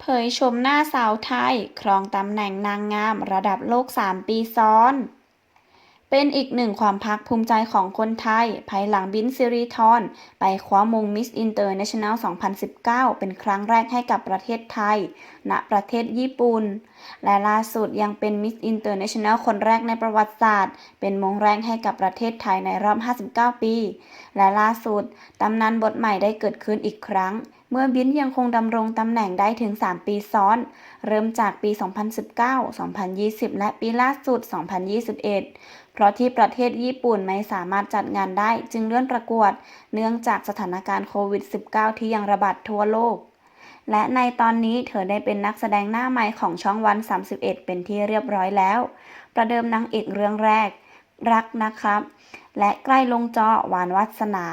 เผยชมหน้าสาวไทย ครองตำแหน่งนางงามระดับโลก 3 ปีซ้อน เป็นอีกหนึ่งความภาคภูมิใจของคนไทย ภายหลังบินซิริธรไปคว้ามงมิสอินเตอร์เนชั่นแนล 2019 เป็นครั้งแรกให้กับประเทศไทย ณ ประเทศญี่ปุ่น และล่าสุดยังเป็นมิสอินเตอร์เนชั่นแนลคนแรกในประวัติศาสตร์ เป็นมงแรกให้กับประเทศไทยในรอบ 59 ปี และล่าสุดตำนานบทใหม่ได้เกิดขึ้นอีกครั้ง เมื่อบินยังคงดำรงตำแหน่งได้ถึง 3 ปีซ้อน เริ่มจากปี 2019 2020 และปีล่าสุด 2021 เพราะที่ประเทศญี่ปุ่นไม่สามารถจัดงานได้จึงเลื่อนประกวด เนื่องจากสถานการณ์โควิด -19 ที่ยังระบาดทั่วโลก และในตอนนี้เธอได้เป็นนักแสดงหน้าใหม่ของช่องวัน 31 เป็นที่เรียบร้อยแล้ว ประเดิมนางเอกเรื่องแรก รักนะครับ และใกล้ลงจอหวานวัสนา